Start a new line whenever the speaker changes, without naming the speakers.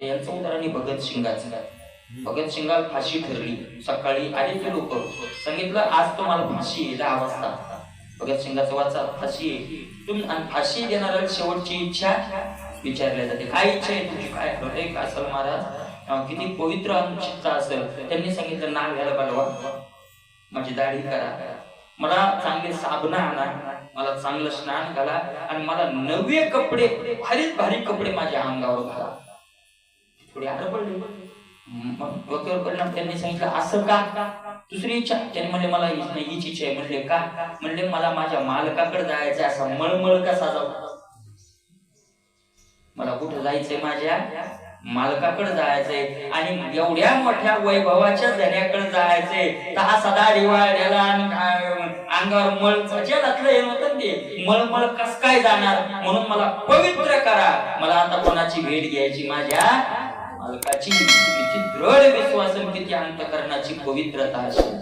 यांचं उदाहरण आहे भगत सिंगाचं भगत सिंगाला फाशी ठरली. सकाळी आले ते लोक सांगितलं आज तुम्हाला फाशी आहे दहा वाजता. भगत सिंगाचा वाचा फाशी आहे. तुम्ही आणि फाशी देणाऱ्या शेवटची इच्छा विचारल्या जाते. काय इच्छा आहे तुझी? काय हृदय का असेल महाराज किती पवित्र अंशिकता असेल. त्यांनी सांगितलं नाव घ्यायला बलवा माझी दाढी करा. मला चांगले साबण आणा. मला चांगलं स्नान घाला. आणि मला नवे कपडे भारीच भारी कपडे माझ्या अंगावर घाला. थोडी आडबडली मग डोक्यावर परिणाम त्यांनी सांगितलं. असं का? दुसरी इच्छा. त्याने म्हणले मला हीच नाही हीच इच्छा आहे. म्हणले का? म्हणले मला माझ्या मालकाकडे जायचं असा मळमळ कसा जाऊ? मला कुठं जायचंय माझ्या मालकाकडे जायचंय? आणि एवढ्या मोठ्या वैभवाच्या जण्याकडे जायचंय. तर हा सदा दिवाळ्याला आणि अंगावर मळ जेलातलं हे होतं ते? मळमळ कस काय जाणार? म्हणून मला पवित्र करा. मला आता कोणाची भेट घ्यायची? माझ्या मालकाची किती दृढ विश्वास किती अंतकरणाची पवित्रता असेल.